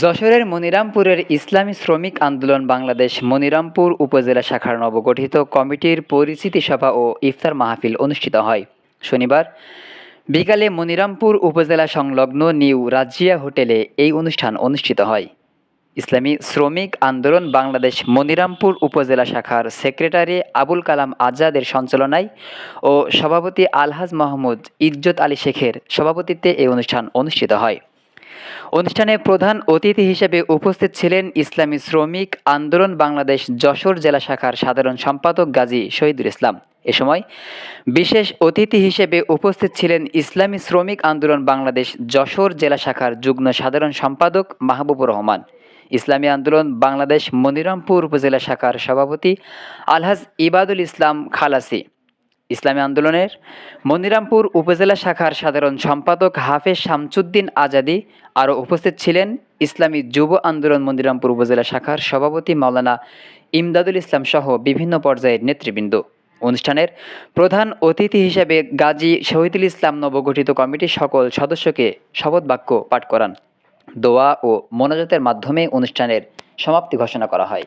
যশোরের মনিরামপুরের ইসলামী শ্রমিক আন্দোলন বাংলাদেশ মনিরামপুর উপজেলা শাখার নবগঠিত কমিটির পরিচিতি সভা ও ইফতার মাহফিল অনুষ্ঠিত হয়। শনিবার বিকালে মনিরামপুর উপজেলা সংলগ্ন নিউ রাজিয়া হোটেলে এই অনুষ্ঠান অনুষ্ঠিত হয়। ইসলামী শ্রমিক আন্দোলন বাংলাদেশ মনিরামপুর উপজেলা শাখার সেক্রেটারি আবুল কালাম আজাদের সঞ্চালনায় ও সভাপতি আলহাজ মাহমুদ ইজ্জত আলী শেখের সভাপতিত্বে এই অনুষ্ঠান অনুষ্ঠিত হয়। অনুষ্ঠানে প্রধান অতিথি হিসেবে উপস্থিত ছিলেন ইসলামী শ্রমিক আন্দোলন বাংলাদেশ যশোর জেলা শাখার সাধারণ সম্পাদক গাজী শহীদুল ইসলাম। এ সময় বিশেষ অতিথি হিসেবে উপস্থিত ছিলেন ইসলামী শ্রমিক আন্দোলন বাংলাদেশ যশোর জেলা শাখার যুগ্ম সাধারণ সম্পাদক মাহবুবুর রহমান। ইসলামী আন্দোলন বাংলাদেশ মনিরামপুর উপজেলা শাখার সভাপতি আলহাজ ইবাদুল ইসলাম খালাসি। ইসলামী আন্দোলনের মনিরামপুর উপজেলা শাখার সাধারণ সম্পাদক হাফেজ শামসুদ্দিন আজাদি আরও উপস্থিত ছিলেন ইসলামী যুব আন্দোলন মনিরামপুর উপজেলা শাখার সভাপতি মাওলানা ইমদাদুল ইসলাম সহ বিভিন্ন পর্যায়ের নেতৃবৃন্দ। অনুষ্ঠানের প্রধান অতিথি হিসেবে গাজী শহীদুল ইসলাম নবগঠিত কমিটির সকল সদস্যকে শপথ বাক্য পাঠ করান। দোয়া ও মোনাজাতের মাধ্যমে অনুষ্ঠানের সমাপ্তি ঘোষণা করা হয়।